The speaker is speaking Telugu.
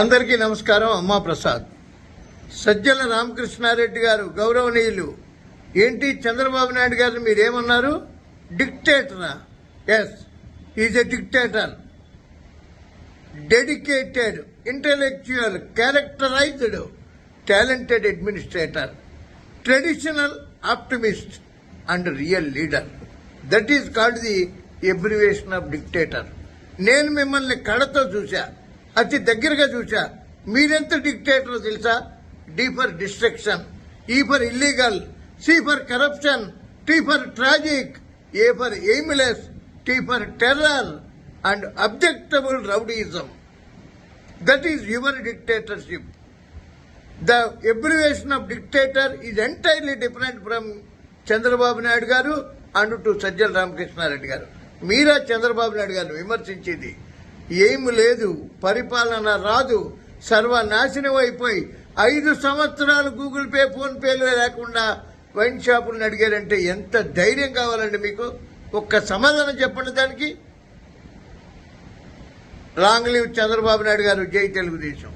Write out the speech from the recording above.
అందరికీ నమస్కారం అమ్మా ప్రసాద్. సజ్జల రామకృష్ణారెడ్డి గారు గౌరవనీయులు. ఏంటి చంద్రబాబు నాయుడు గారు మీరేమన్నారు? డిక్టేటరా yes is a dictator dedicated intellectual characterized talented administrator traditional optimist and real leader that is called the abbreviation of dictator నేను మిమ్మల్ని కడతో చూశాను అతి దగ్గరగా చూశా. మీరెంత డిక్టేటర్ తెలుసా? D for destruction E for illegal C for corruption T for tragic A for aimless T for terror and objectable rowdyism. That is your dictatorship. The abbreviation of dictator is entirely different from Chandrababu Naidu garu and to Sajjala Ramakrishna Reddy గారు. మీరా చంద్రబాబు నాయుడు గారిని విమర్శించేది ఏమి లేదు పరిపాలన రాదు సర్వనాశనం అయిపోయి ఐదు సంవత్సరాలు గూగుల్ పే ఫోన్పేలు లేకుండా వైన్ షాపులను అడిగారంటే ఎంత ధైర్యం కావాలండి మీకు? ఒక్క సమాధానం చెప్పండి దానికి. లాంగ్ లీవ్ చంద్రబాబు నాయుడు గారు జై తెలుగుదేశం.